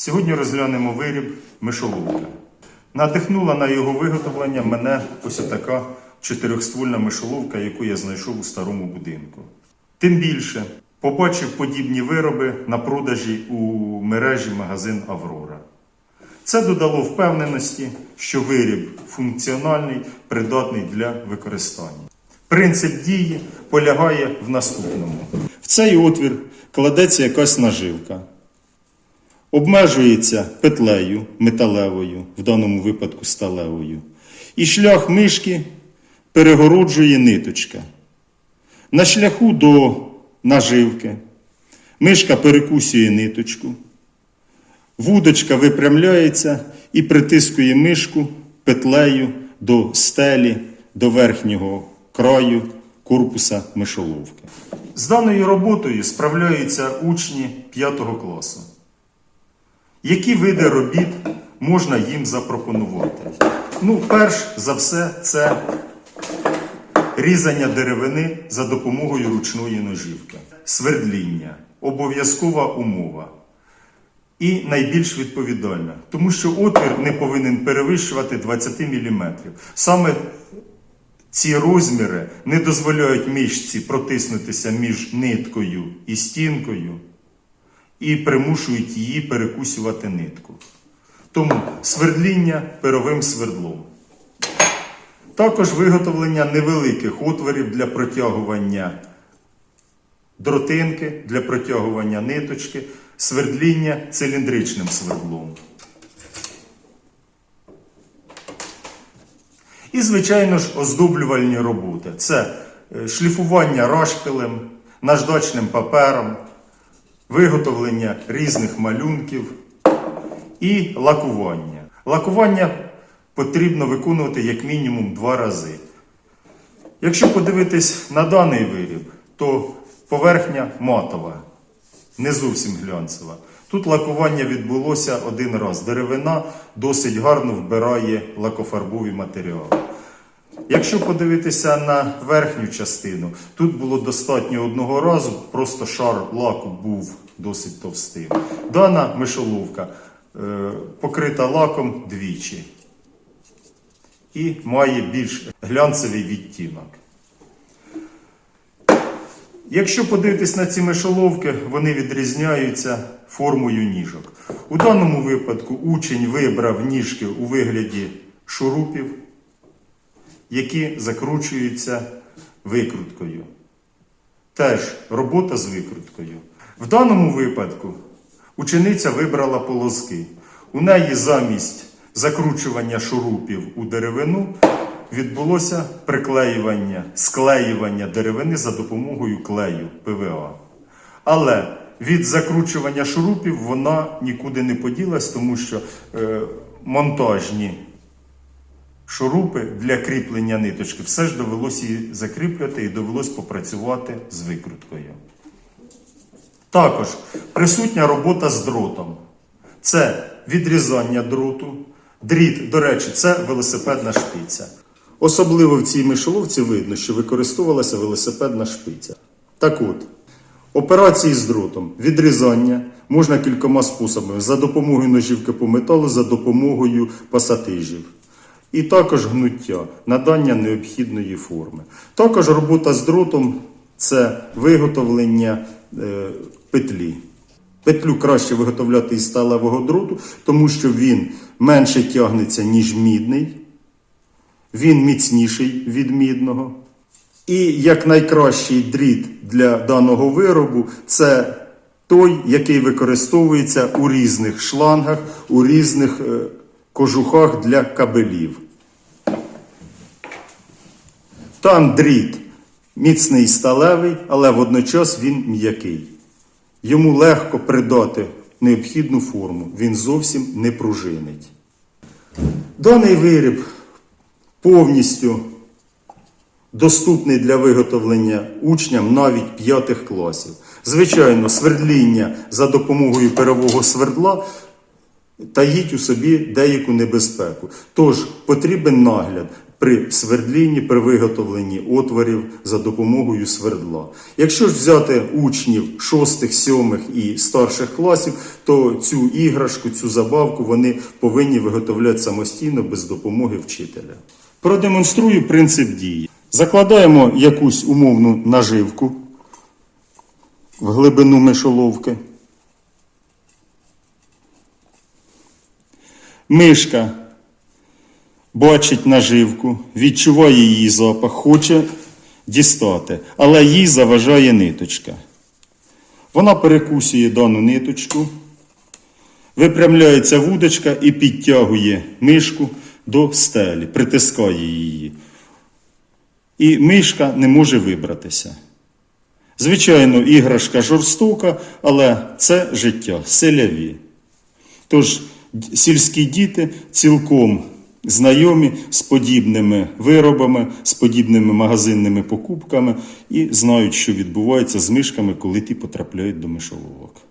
Сьогодні розглянемо виріб мишоловка. Надихнула на його виготовлення мене ось така чотирьохствольна мишоловка, яку я знайшов у старому будинку. Тим більше побачив подібні вироби на продажі у мережі магазин Аврора. Це додало впевненості, що виріб функціональний, придатний для використання. Принцип дії полягає в наступному: в цей отвір кладеться якась наживка, обмежується петлею металевою, в даному випадку сталевою, і шлях мишки перегороджує ниточка. На шляху до наживки мишка перекусює ниточку. Вудочка випрямляється і притискує мишку петлею до стелі, до верхнього краю корпуса мишоловки. З даною роботою справляються учні 5 класу. Які види робіт можна їм запропонувати? Ну, перш за все, це різання деревини за допомогою ручної ножівки, свердління, обов'язкова умова. І найбільш відповідальна, тому що отвір не повинен перевищувати 20 мм. Саме ці розміри не дозволяють мішці протиснутися між ниткою і стінкою і примушують її перекусювати нитку. Тому свердління перовим свердлом. Також виготовлення невеликих отворів для протягування дротинки, для протягування ниточки, свердління циліндричним свердлом. І, звичайно ж, оздоблювальні роботи. Це е, шліфування рашпилем, наждачним папером, виготовлення різних малюнків і лакування. Лакування потрібно виконувати як мінімум два рази. Якщо подивитись на даний виріб, то поверхня матова, не зовсім глянцева. Тут лакування відбулося один раз. Деревина досить гарно вбирає лакофарбові матеріали. Якщо подивитися на верхню частину, тут було достатньо одного разу, просто шар лаку був досить товстим. Дана мишоловка е, покрита лаком двічі і має більш глянцевий відтінок. Якщо подивитись на ці мишоловки, вони відрізняються формою ніжок. У даному випадку учень вибрав ніжки у вигляді шурупів, які закручуються викруткою. Теж робота з викруткою. В даному випадку учениця вибрала полоски. У неї замість закручування шурупів у деревину відбулося приклеювання, склеювання деревини за допомогою клею ПВА. Але від закручування шурупів вона нікуди не поділась, тому що е, монтажні шурупи для кріплення ниточки все ж довелося її закріплювати і довелось попрацювати з викруткою. Також присутня робота з дротом. Це відрізання дроту. Дріт, до речі, це велосипедна шпиця. Особливо в цій мишоловці видно, що використовувалася велосипедна шпиця. Так от, операції з дротом, відрізання можна кількома способами: за допомогою ножівки по металу, за допомогою пасатижів. І також гнуття, надання необхідної форми. Також робота з дротом це виготовлення е, петлі. Петлю краще виготовляти із сталевого дроту, тому що він менше тягнеться, ніж мідний, він міцніший від мідного. І як найкращий дріт для даного виробу це той, який використовується у різних шлангах, у різних е, кожухах для кабелів. Там дріт міцний сталевий, але водночас він м'який. Йому легко придати необхідну форму, він зовсім не пружинить. Даний виріб повністю доступний для виготовлення учням навіть п'ятих класів. Звичайно, свердління за допомогою перового свердла таїть у собі деяку небезпеку. Тож потрібен нагляд. При свердлінні, при виготовленні отворів за допомогою свердла. Якщо ж взяти учнів 6, 7 і старших класів, то цю іграшку, цю забавку вони повинні виготовляти самостійно без допомоги вчителя. Продемонструю принцип дії. Закладаємо якусь умовну наживку в глибину мишоловки. Мишка бачить наживку, відчуває її запах, хоче дістати, але їй заважає ниточка. Вона перекусує дану ниточку, випрямляється вудочка і підтягує мишку до стелі, притискає її. І мишка не може вибратися. Звичайно, іграшка жорстока, але це життя, селяві. Тож сільські діти цілком знайомі з подібними виробами, з подібними магазинними покупками і знають, що відбувається з мишками, коли ті потрапляють до мишоловок.